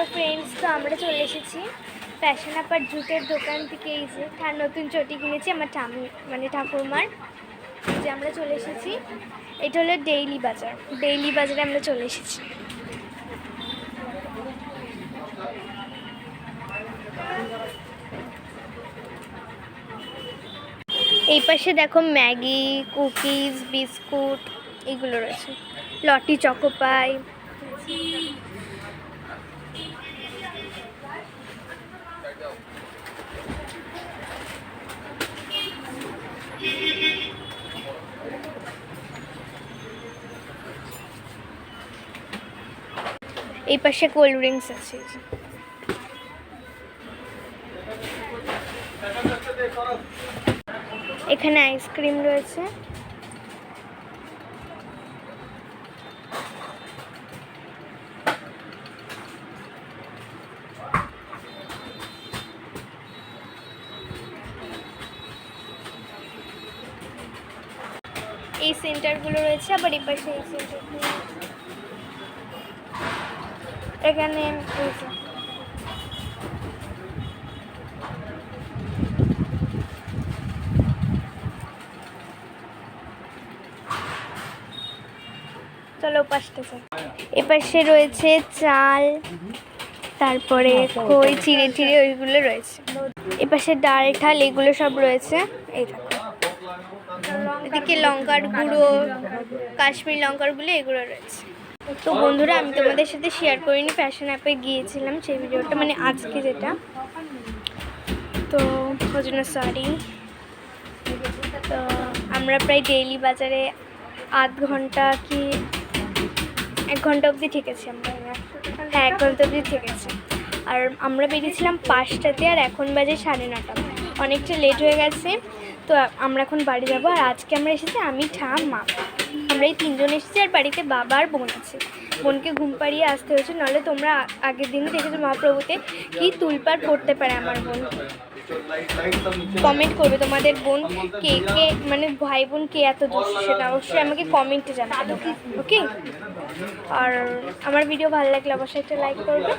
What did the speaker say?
Hello friends তো আমরা চলে এসেছি ফ্যাশন আপার জুতের দোকান থেকে, এই যে তার নতুন চটি কিনেছি আমার ঠামি মানে ঠাকুরমার। যে আমরা চলে এসেছি, এটা হলো ডেইলি বাজার ডেইলি বাজারে আমরা চলে এসেছি। এই পাশে দেখো ম্যাগি, কুকিজ, বিস্কুট, এগুলো রয়েছে। লটি, চকোপাই এই পাশে কোল্ড ড্রিঙ্কস আছে এখানে আইসক্রিম রয়েছে। এই সেন্টারগুলো রয়েছে আবার এই পাশে এই সেন্টারগুলো। এখানে চলো পাশটা এপাশে রয়েছে চাল তারপরে খই চিড়ে টিড়ে ওইগুলো রয়েছে। এপাশে ডাল ঠাল এগুলো সব রয়েছে। এই এদিকে লঙ্কার গুঁড়ো, কাশ্মীর লঙ্কারগুলো, এগুলো রয়েছে। তো বন্ধুরা, আমি তোমাদের সাথে শেয়ার করিনি ফ্যাশন অ্যাপে গিয়েছিলাম সেই ভিডিওটা মানে আজকে যেটা। তো ওই সরি তো আমরা প্রায় ডেইলি বাজারে আধ ঘণ্টা কি এক ঘণ্টা অবধি ঠেকেছি আমরা। হ্যাঁ এক ঘণ্টা অবধি ঠেকেছি আর আমরা বেরিয়েছিলাম পাঁচটাতে, আর এখন বাজে সাড়ে নটা। অনেকটা লেট হয়ে গেছে। তো আমরা এখন বাড়ি যাব। আর আজকে আমরা এসেছি, আমি ঠাম মা। আমরা এই তিনজন এসেছি আর বাড়িতে বাবা আর বোন আছে। বোনকে ঘুম পাড়িয়ে আসতে হয়েছে। নাহলে তোমরা আগের দিনই দেখেছ মহাপ্রভুতে কি তুলপাড় করতে পারে আমার বোন। কমেন্ট করবে তোমাদের বোন কে কে মানে ভাই বোন কে এত দুষ্ট সেটা। অবশ্যই আমাকে কমেন্টে জানাবে ওকে আর আমার ভিডিও ভালো লাগলে অবশ্যই একটা লাইক করবে।